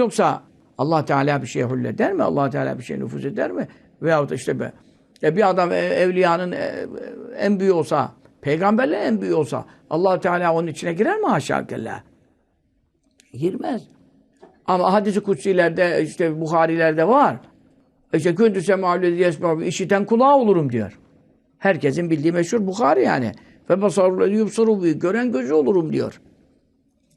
Yoksa Allah Teala bir şeye hulleder mi? Allah Teala bir şeye nüfuz eder mi? Veyahut işte be, e bir adam e, evliyanın e, en büyüğü olsa, peygamberlerin en büyüğü olsa Allah Teala onun içine girer mi haşa? Girmez. Ama hadis-i kutsilerde işte Buharilerde var. İşte kündü semâlezi yesmâ işiten kulağı olurum diyor. Herkesin bildiği meşhur Bukhari yani. Ve basarul yubsuru gören gözü olurum diyor.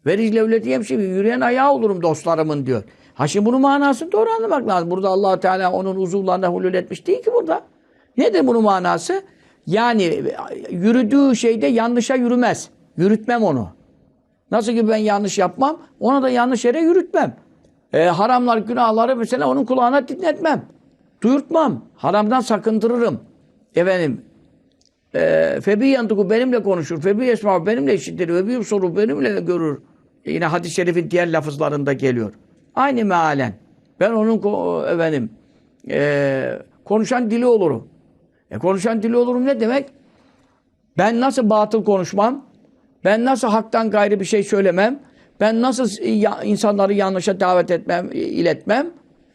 Ve riclevleti yemşi yürüyen ayağı olurum dostlarımın diyor. Ha şimdi bunun manasını doğru anlamak lazım. Burada allah Teala onun uzuvlarına hulul etmiş değil ki burada. Nedir bunun manası? Yani yürüdüğü şeyde yanlışa yürümez. Yürütmem onu. Nasıl ki ben yanlış yapmam, ona da yanlış yere yürütmem. E, haramlar, günahları mesela onun kulağına dinletmem. Duyurtmam. Haramdan sakındırırım. Efendim, e, febi yantıku benimle konuşur. Febi esma benimle işitir. Ve bir soru benimle görür. Yine hadis-i şerifin diğer lafızlarında geliyor. Aynı mealen. Ben onun efendim e, konuşan dili olurum. E, konuşan dili olurum ne demek? Ben nasıl batıl konuşmam? Ben nasıl haktan gayrı bir şey söylemem? Ben nasıl insanları yanlışa davet etmem, iletmem?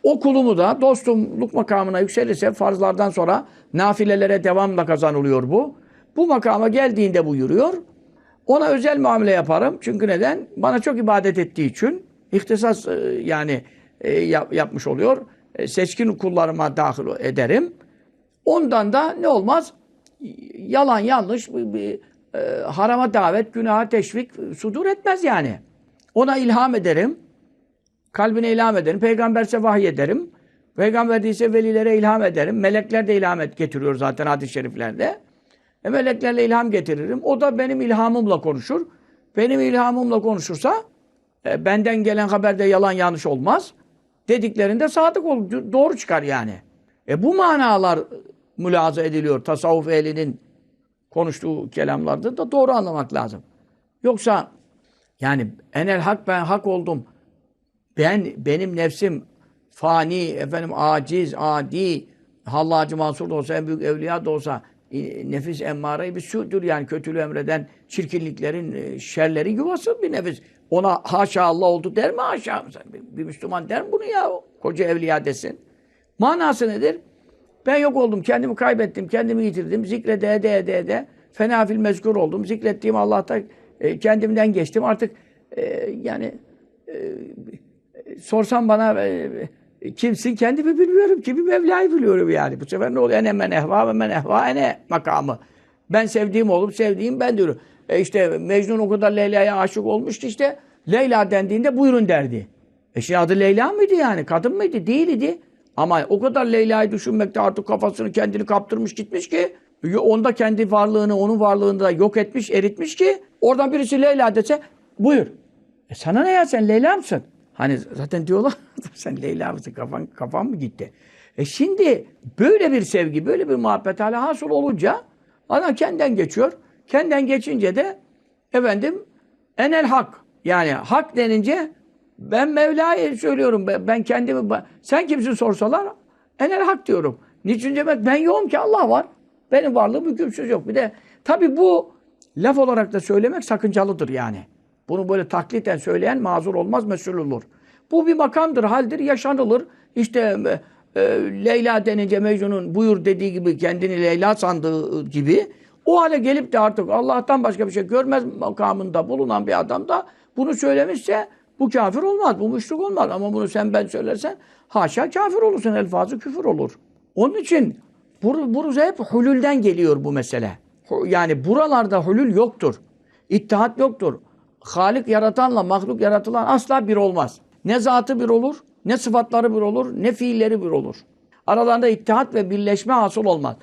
O kulumu da dostumluk makamına yükselirse farzlardan sonra nafilelere devamla kazanılıyor bu. Bu makama geldiğinde bu yürüyor. Ona özel muamele yaparım. Çünkü neden? Bana çok ibadet ettiği için ihtisas e, yani e, yap- yapmış oluyor. E, seçkin kullarıma dahil ederim. Ondan da ne olmaz? Yalan yanlış bir, bir, harama davet, günaha teşvik sudur etmez yani. Ona ilham ederim. Kalbine ilham ederim. Peygamberse vahiy ederim. Peygamber değilse velilere ilham ederim. Melekler de ilham et, getiriyor zaten hadis-i şeriflerde. E, meleklerle ilham getiririm. O da benim ilhamımla konuşur. Benim ilhamımla konuşursa e, benden gelen haberde yalan yanlış olmaz. Dediklerinde sadık olur. Doğru çıkar yani. E bu manalar mülaza ediliyor. Tasavvuf ehlinin konuştuğu kelamlarda da doğru anlamak lazım. Yoksa yani enel hak ben hak oldum. Ben benim nefsim fani, efendim aciz, adi, Hallacı Mansur da olsa, en büyük evliya da olsa e, nefis emmare bir sürdür yani kötülüğü emreden çirkinliklerin, e, şerleri yuvası bir nefis. Ona haşa Allah oldu der mi haşa? Bir, Müslüman der mi bunu ya? Koca evliya desin. Manası nedir? Ben yok oldum, kendimi kaybettim, kendimi yitirdim. Zikrede ede ede ede. Fenafil mezkur oldum. Zikrettiğim Allah'ta e, kendimden geçtim. Artık e, yani e, sorsam bana e, kimsin kendimi bilmiyorum ki bir Mevla'yı biliyorum yani. Bu sefer ne oluyor? Ene men ehva ve men ehva ene makamı. Ben sevdiğim olup sevdiğim ben diyorum. E işte Mecnun o kadar Leyla'ya aşık olmuştu işte. Leyla dendiğinde buyurun derdi. E şimdi adı Leyla mıydı yani? Kadın mıydı? Değildi. Ama o kadar Leyla'yı düşünmekte artık kafasını kendini kaptırmış gitmiş ki onda kendi varlığını onun varlığını da yok etmiş, eritmiş ki oradan birisi Leyla dese buyur. E sana ne ya sen Leyla mısın? Hani zaten diyorlar sen Leyla mısın kafan, kafan mı gitti? E şimdi böyle bir sevgi, böyle bir muhabbet hala hasıl olunca adam kendinden geçiyor. Kendinden geçince de efendim enel hak. Yani hak denince ben Mevla'yı söylüyorum. Ben, kendimi sen kimsin sorsalar enel hak diyorum. Niçin demek? Ben yokum ki Allah var. Benim varlığım hükümsüz yok. Bir de tabii bu laf olarak da söylemek sakıncalıdır yani. Bunu böyle takliten söyleyen mazur olmaz, mesul olur. Bu bir makamdır, haldir, yaşanılır. İşte e, Leyla denince Mecnun'un buyur dediği gibi kendini Leyla sandığı gibi o hale gelip de artık Allah'tan başka bir şey görmez makamında bulunan bir adam da bunu söylemişse bu kafir olmaz, bu müşrik olmaz. Ama bunu sen ben söylersen haşa kafir olursun, elfazı küfür olur. Onun için bur burası hep hulülden geliyor bu mesele. Yani buralarda hulül yoktur. İttihat yoktur. Halik yaratanla mahluk yaratılan asla bir olmaz. Ne zatı bir olur, ne sıfatları bir olur, ne fiilleri bir olur. Aralarında ittihat ve birleşme hasıl olmaz.